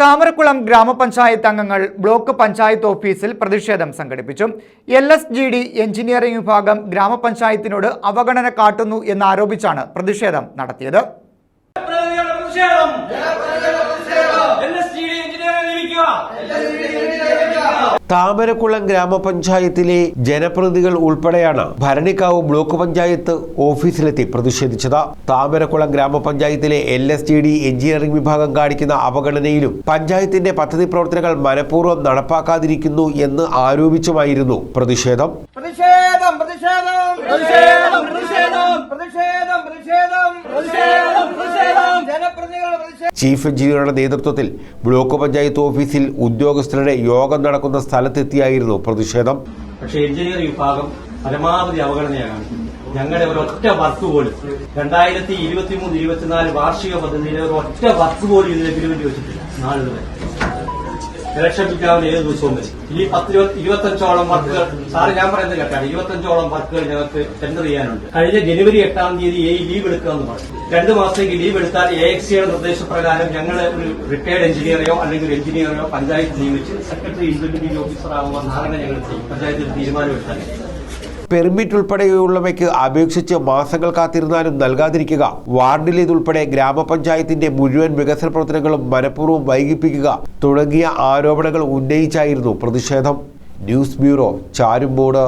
താമരക്കുളം ഗ്രാമപഞ്ചായത്ത് അംഗങ്ങൾ ബ്ലോക്ക് പഞ്ചായത്ത് ഓഫീസിൽ പ്രതിഷേധം സംഘടിപ്പിച്ചു. L S G D engineering വിഭാഗം ഗ്രാമപഞ്ചായത്തിനോട് അവഗണന കാട്ടുന്നു എന്നാരോപിച്ചാണ് പ്രതിഷേധം നടത്തിയത്. പ്രതിഷേധം. താമരക്കുളം ഗ്രാമപഞ്ചായത്തിലെ ജനപ്രതിനിധികൾ ഉൾപ്പെടെയാണ് ഭരണിക്കാവ് ബ്ലോക്ക് പഞ്ചായത്ത് ഓഫീസിലെത്തി പ്രതിഷേധിച്ചത്. താമരക്കുളം ഗ്രാമപഞ്ചായത്തിലെ L S T D engineering വിഭാഗം കാണിക്കുന്ന അവഗണനയിലും പഞ്ചായത്തിന്റെ പദ്ധതി പ്രവർത്തനങ്ങൾ മനഃപൂർവം നടപ്പാക്കാതിരിക്കുന്നു എന്ന് ആരോപിച്ചുമായിരുന്നു പ്രതിഷേധം പ്രതിഷേധം പ്രതിഷേധം പ്രതിഷേധം പ്രതിഷേധം പ്രതിഷേധം പ്രതിഷേധം പ്രതിഷേധം പ്രതിഷേധം ജനപ്രതിനിധികളുടെ പ്രതിഷേധം ചീഫ് എഞ്ചിനീയറുടെ നേതൃത്വത്തിൽ ബ്ലോക്ക് പഞ്ചായത്ത് ഓഫീസിൽ ഉദ്യോഗസ്ഥരുടെ യോഗം നടക്കുന്ന സ്ഥലത്തെത്തിയായിരുന്നു പ്രതിഷേധം. പക്ഷേ എഞ്ചിനീയറിംഗ് വിഭാഗം പരമാവധി അവഗണനയാണ്. ഞങ്ങളുടെ ഒരൊറ്റ വർക്ക് പോലും രണ്ടായിരത്തി ഇരുപത്തി മൂന്ന് ഇരുപത്തിനാല് വാർഷിക പദ്ധതിയിലെ ഒരൊറ്റ വർക്ക് പോലും ഇതിന് എഗ്രിമെന്റ് വെച്ചിട്ടില്ല. നാളിതുവരെ. പ്രഖ്യാപനം ഏത് ദിവസവും വരും. ഈ പത്ത് ഇരുപത്തി ഇരുപത്തഞ്ചോളം വർക്കുകൾ സാറ് ഞാൻ പറയുന്നത് കേട്ടാണ് ഇരുപത്തഞ്ചോളം വർക്കുകൾ ഞങ്ങൾക്ക് ടെൻഡർ ചെയ്യാനുണ്ട്. കഴിഞ്ഞ ജനുവരി എട്ടാം തീയതി എ ലീവ് എടുക്കുക എന്ന് പറഞ്ഞു. രണ്ട് മാസത്തേക്ക് ലീവ് എടുത്താൽ എ എക്സ് സിയുടെ നിർദ്ദേശപ്രകാരം ഞങ്ങൾ ഒരു റിട്ടയർഡ് എഞ്ചിനീയറെയോ അല്ലെങ്കിൽ ഒരു എഞ്ചിനീയറെയോ പഞ്ചായത്ത് നിയമിച്ച് സെക്രട്ടറി ഇംപ്ലിമെന്റിംഗ് ഓഫീസർ ആകുന്ന ധാരണ ഞങ്ങൾ ചെയ്യും. പഞ്ചായത്തിൽ തീരുമാനമെടുത്താൽ പെർമിറ്റ് ഉൾപ്പെടെയുള്ളവയ്ക്ക് അപേക്ഷിച്ച് മാസങ്ങൾ കാത്തിരുന്നാലും നൽകാതിരിക്കുക. വാർഡിലേതുൾപ്പെടെ ഗ്രാമപഞ്ചായത്തിന്റെ മുഴുവൻ വികസന പ്രവർത്തനങ്ങളും മനഃപൂർവം വൈകിപ്പിക്കുക തുടങ്ങിയ ആരോപണങ്ങൾ ഉന്നയിച്ചായിരുന്നു പ്രതിഷേധം. News bureau ചാരുമ്പോട്